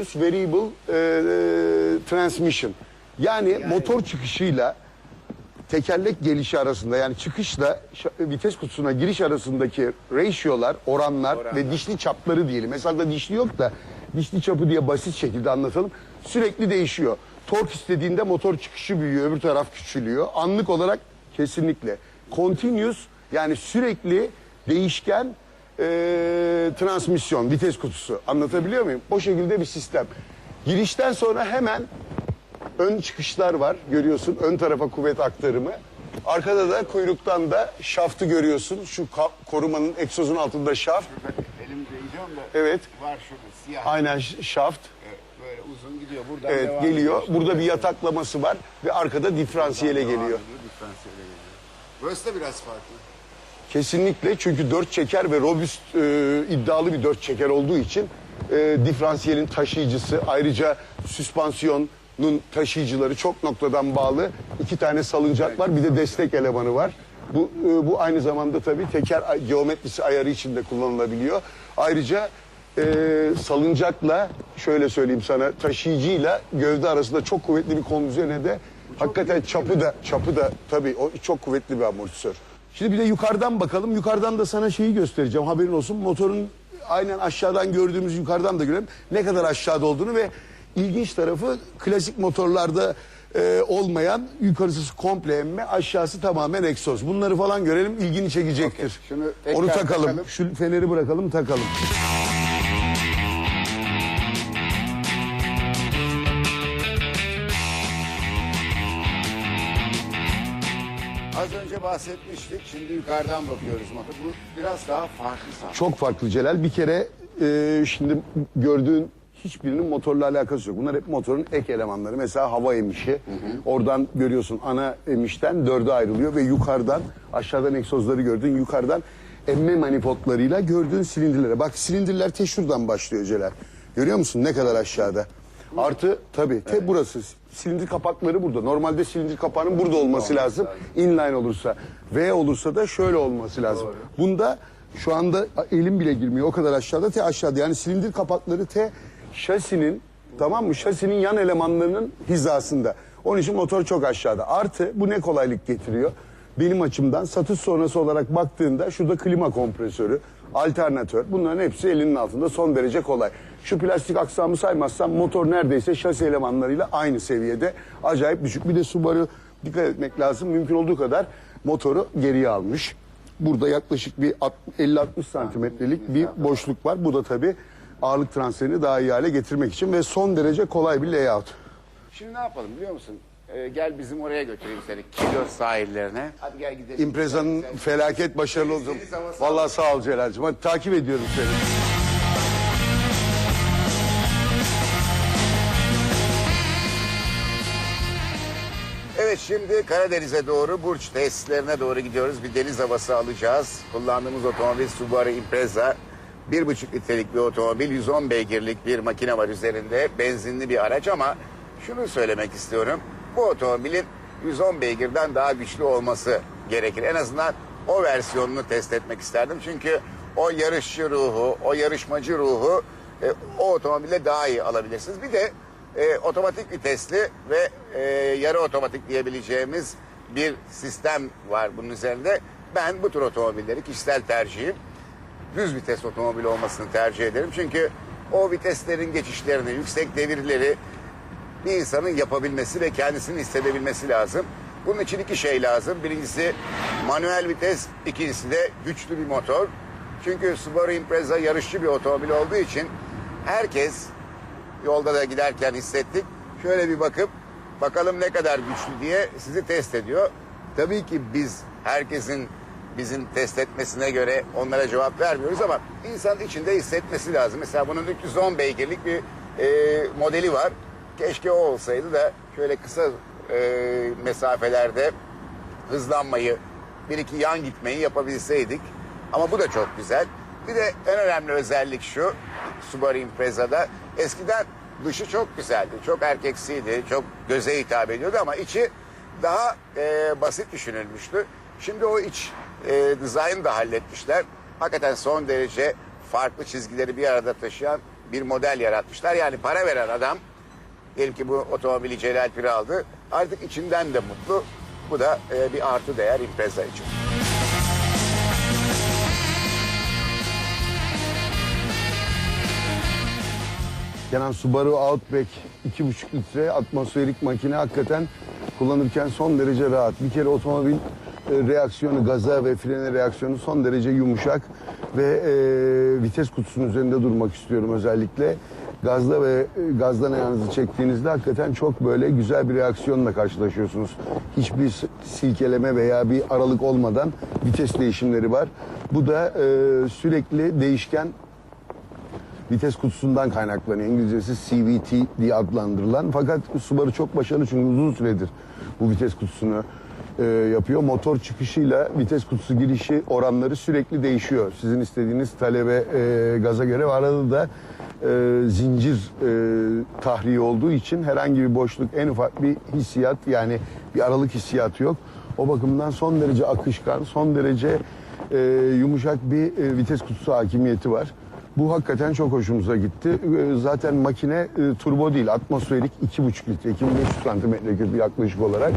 variable e, e, transmission. Yani, motor çıkışıyla tekerlek gelişi arasında yani çıkışla vites kutusuna giriş arasındaki ratio'lar, oranlar, ve dişli çapları diyelim. Mesela da dişli yok da dişli çapı diye basit şekilde anlatalım. Sürekli değişiyor. Tork istediğinde motor çıkışı büyüyor, öbür taraf küçülüyor. Anlık olarak kesinlikle. Continuous yani sürekli değişken e, transmisyon, vites kutusu. Anlatabiliyor muyum? O şekilde bir sistem. Girişten sonra hemen ön çıkışlar var görüyorsun. Ön tarafa kuvvet aktarımı. Arkada da kuyruktan da şaftı görüyorsun. Şu ka- korumanın egzozun altında şaft. Elimde gidiyorum da Evet. var şurada siyah. Aynen ş- şaft. Evet, Böyle uzun gidiyor. Buradan Evet devam geliyor. ediyor. Burada bir yataklaması var ve arkada diferansiyele Devam geliyor. ediyor, diferansiyele geliyor. Burası da biraz farklı. Kesinlikle çünkü dört çeker ve robust e, iddialı bir dört çeker olduğu için e, diferansiyelin taşıyıcısı ayrıca süspansiyonun taşıyıcıları çok noktadan bağlı iki tane salıncak var bir de destek elemanı var. Bu, e, bu aynı zamanda tabii teker geometrisi ayarı için de kullanılabiliyor. Ayrıca e, salıncakla şöyle söyleyeyim sana taşıyıcıyla gövde arasında çok kuvvetli bir kondisyone de hakikaten çapı da çapı da tabii o çok kuvvetli bir amortisör. Şimdi bir de yukarıdan bakalım. Yukarıdan da sana şeyi göstereceğim. Haberin olsun. Motorun aynen aşağıdan gördüğümüz yukarıdan da görelim. Ne kadar aşağıda olduğunu ve ilginç tarafı klasik motorlarda e, olmayan yukarısı komple emme aşağısı tamamen egzoz. Bunları falan görelim ilgini çekecektir. Şunu tekrar Onu takalım. takalım. Şu feneri bırakalım takalım. Az önce bahsetmiştik. Şimdi yukarıdan bakıyoruz. Bu biraz daha farklı sanki. Çok farklı Celal. Bir kere e, şimdi gördüğün hiçbirinin motorla alakası yok. Bunlar hep motorun ek elemanları. Mesela hava emişi. Oradan görüyorsun ana emişten dörde ayrılıyor ve yukarıdan aşağıdan egzozları gördün. Yukarıdan emme manifoldlarıyla gördüğün silindirlere. Bak silindirler te şuradan başlıyor Celal. Görüyor musun ne kadar aşağıda? Artı tabii te burası. Silindir kapakları burada. Normalde silindir kapağının burada olması lazım. Inline olursa. V olursa da şöyle olması lazım. Bunda şu anda elim bile girmiyor. O kadar aşağıda te aşağıda. Yani silindir kapakları te şasinin tamam mı? Şasinin yan elemanlarının hizasında. Onun için motor çok aşağıda. Artı bu ne kolaylık getiriyor? Benim açımdan satış sonrası olarak baktığında şurada klima kompresörü, alternatör bunların hepsi elinin altında son derece kolay. Şu plastik aksamı saymazsam motor neredeyse şasi elemanlarıyla aynı seviyede. Acayip düşük. Bir de Subaru dikkat etmek lazım. Mümkün olduğu kadar motoru geriye almış. Burada yaklaşık bir alt- 50-60 santimetrelik bir boşluk var. Bu da tabii ağırlık transferini daha iyi hale getirmek için ve son derece kolay bir layout. Şimdi ne yapalım biliyor musun? Ee, gel bizim oraya götüreyim seni. Kilos sahillerine. Hadi gel gidelim. İmpreza'nın felaket başarılı havası Vallahi sağ ol Celal'cim. Hadi takip ediyorum seni. Evet şimdi Karadeniz'e doğru Burç tesislerine doğru gidiyoruz. Bir deniz havası alacağız. Kullandığımız otomobil Subaru Impreza. 1,5 litrelik bir otomobil, 110 beygirlik bir makine var üzerinde. Benzinli bir araç ama şunu söylemek istiyorum. Bu otomobilin 110 beygirden daha güçlü olması gerekir. En azından o versiyonunu test etmek isterdim. Çünkü o yarışçı ruhu, o yarışmacı ruhu e, o otomobile daha iyi alabilirsiniz. Bir de e, otomatik vitesli ve e, yarı otomatik diyebileceğimiz bir sistem var bunun üzerinde. Ben bu tür otomobilleri kişisel tercihim düz vites otomobil olmasını tercih ederim. Çünkü o viteslerin geçişlerini, yüksek devirleri bir insanın yapabilmesi ve kendisini hissedebilmesi lazım. Bunun için iki şey lazım. Birincisi manuel vites, ikincisi de güçlü bir motor. Çünkü Subaru Impreza yarışçı bir otomobil olduğu için herkes yolda da giderken hissettik. Şöyle bir bakıp bakalım ne kadar güçlü diye sizi test ediyor. Tabii ki biz herkesin bizim test etmesine göre onlara cevap vermiyoruz ama insan içinde hissetmesi lazım. Mesela bunun 310 beygirlik bir e, modeli var. Keşke o olsaydı da şöyle kısa e, mesafelerde hızlanmayı, bir iki yan gitmeyi yapabilseydik. Ama bu da çok güzel. Bir de en önemli özellik şu Subaru Impreza'da. Eskiden dışı çok güzeldi, çok erkeksiydi, çok göze hitap ediyordu ama içi daha e, basit düşünülmüştü. Şimdi o iç e, dizaynı da halletmişler. Hakikaten son derece farklı çizgileri bir arada taşıyan bir model yaratmışlar. Yani para veren adam diyelim ki bu otomobili Celal Pir aldı. Artık içinden de mutlu. Bu da e, bir artı değer Impreza için. Kenan Subaru Outback 2,5 litre atmosferik makine hakikaten kullanırken son derece rahat. Bir kere otomobil e, reaksiyonu, gaza ve frene reaksiyonu son derece yumuşak ve e, vites kutusunun üzerinde durmak istiyorum özellikle. Gazda ve e, gazdan ayağınızı çektiğinizde hakikaten çok böyle güzel bir reaksiyonla karşılaşıyorsunuz. Hiçbir silkeleme veya bir aralık olmadan vites değişimleri var. Bu da e, sürekli değişken vites kutusundan kaynaklanıyor. İngilizcesi CVT diye adlandırılan. Fakat Subaru çok başarılı çünkü uzun süredir bu vites kutusunu e, yapıyor. Motor çıkışıyla vites kutusu girişi oranları sürekli değişiyor. Sizin istediğiniz talebe e, gaza göre arada da e, zincir e, tahriği olduğu için herhangi bir boşluk en ufak bir hissiyat yani bir aralık hissiyatı yok. O bakımdan son derece akışkan, son derece e, yumuşak bir e, vites kutusu hakimiyeti var. Bu hakikaten çok hoşumuza gitti. Ee, Zaten makine e, turbo değil, atmosferik 2,5 litre, 2500 santimetre küp yaklaşık olarak.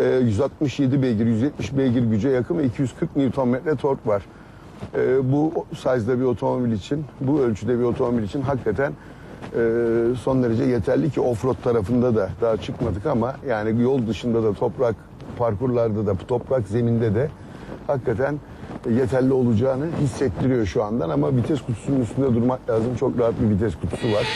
Ee, 167 beygir, 170 beygir güce yakın ve 240 Nm tork var. Ee, Bu size'da bir otomobil için, bu ölçüde bir otomobil için hakikaten e, son derece yeterli ki offroad tarafında da daha çıkmadık ama yani yol dışında da toprak parkurlarda da toprak zeminde de hakikaten yeterli olacağını hissettiriyor şu andan ama vites kutusunun üstünde durmak lazım. Çok rahat bir vites kutusu var.